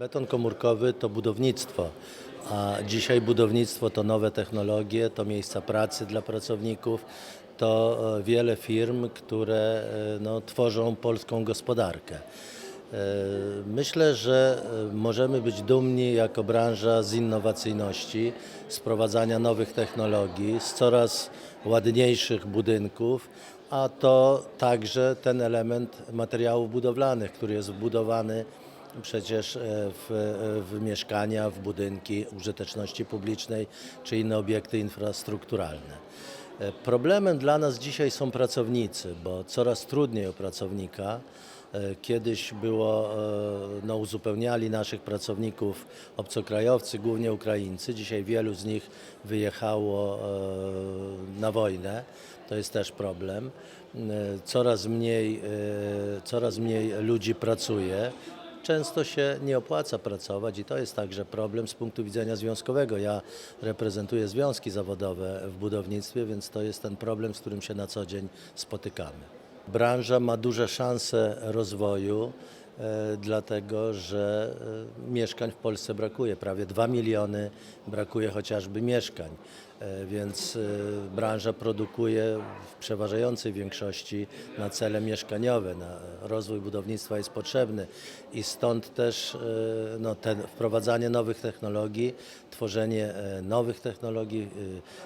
Beton komórkowy to budownictwo, a dzisiaj budownictwo to nowe technologie, to miejsca pracy dla pracowników, to e, wiele firm, które e, no, tworzą polską gospodarkę. E, Myślę, że możemy być dumni jako branża z innowacyjności, z wprowadzania nowych technologii, z coraz ładniejszych budynków, a to także ten element materiałów budowlanych, który jest wbudowany przecież e, w, e, w mieszkania, w budynki użyteczności publicznej czy inne obiekty infrastrukturalne. E, Problemem dla nas dzisiaj są pracownicy, bo coraz trudniej o pracownika. Kiedyś było, no, uzupełniali naszych pracowników obcokrajowcy, głównie Ukraińcy. Dzisiaj wielu z nich wyjechało na wojnę. To jest też problem. Coraz mniej, coraz mniej ludzi pracuje. Często się nie opłaca pracować i to jest także problem z punktu widzenia związkowego. Ja reprezentuję związki zawodowe w budownictwie, więc to jest ten problem, z którym się na co dzień spotykamy. Branża ma duże szanse rozwoju, dlatego że e, mieszkań w Polsce brakuje. Prawie 2 miliony brakuje chociażby mieszkań, e, więc e, branża produkuje w przeważającej większości na cele mieszkaniowe. Na rozwój budownictwa jest potrzebny i stąd też e, no, wprowadzanie nowych technologii, tworzenie e, nowych technologii,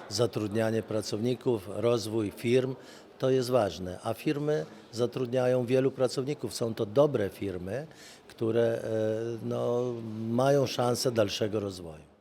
e, zatrudnianie pracowników, rozwój firm to jest ważne, a firmy zatrudniają wielu pracowników. Są to dobre firmy, które e, no, mają szansę dalszego rozwoju.